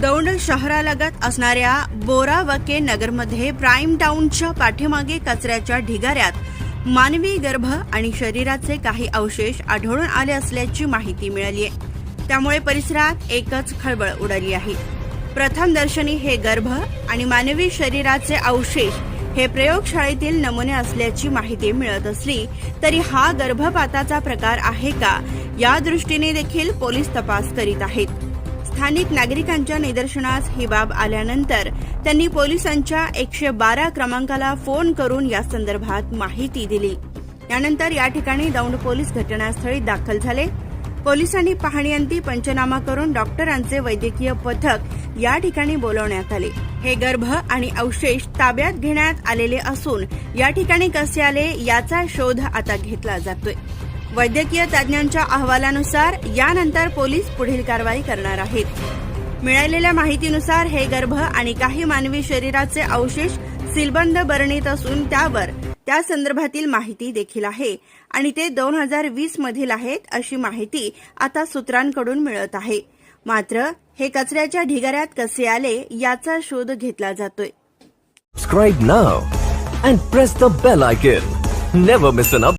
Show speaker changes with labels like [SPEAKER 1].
[SPEAKER 1] दौंड शहरालगत असणाऱ्या बोरावके नगरमध्ये प्राईम टाऊनच्या पाठीमागे कचऱ्याच्या ढिगाऱ्यात मानवी गर्भ आणि शरीराचे काही अवशेष आढळून आले असल्याची माहिती मिळाली आहे. त्यामुळे परिसरात एकच खळबळ उडाली आहे. प्रथम दर्शनी हे गर्भ आणि मानवी शरीराचे अवशेष हे प्रयोगशाळेतील नमुने असल्याची माहिती मिळत असली तरी हा गर्भपाताचा प्रकार आहे का? या दृष्टीने देखील पोलीस तपास करीत आहेत. स्थानिक नागरिकांच्या निदर्शनास ही बाब आल्यानंतर त्यांनी पोलिसांच्या एकशे बारा क्रमांकाला फोन करून या संदर्भात माहिती दिली. यानंतर या ठिकाणी दौंड पोलीस घटनास्थळी दाखल झाले. पोलिसांनी पाहणीअंती पंचनामा करून डॉक्टरांचे वैद्यकीय पथक या ठिकाणी बोलवण्यात आले. हे गर्भ आणि अवशेष ताब्यात घेण्यात आलेले असून या ठिकाणी कसे आले याचा शोध आता घेतला जातोय. वैद्यकीय तज्ज्ञांच्या अहवालानुसार यानंतर पोलीस पुढील कारवाई करणार आहेत मिळालेल्या माहितीनुसार हे गर्भ आणि काही मानवी शरीराचे अवशेष सिलबंद बरणीत असून त्यावर त्या संदर्भातील माहिती देखील आहे आणि ते दोन हजार वीस मधील आहेत अशी माहिती आता सूत्रांकडून मिळत आहे मात्र हे कचऱ्याच्या ढिगाऱ्यात कसे आले याचा शोध घेतला जातोय
[SPEAKER 2] Subscribe now and press the bell icon. Never miss.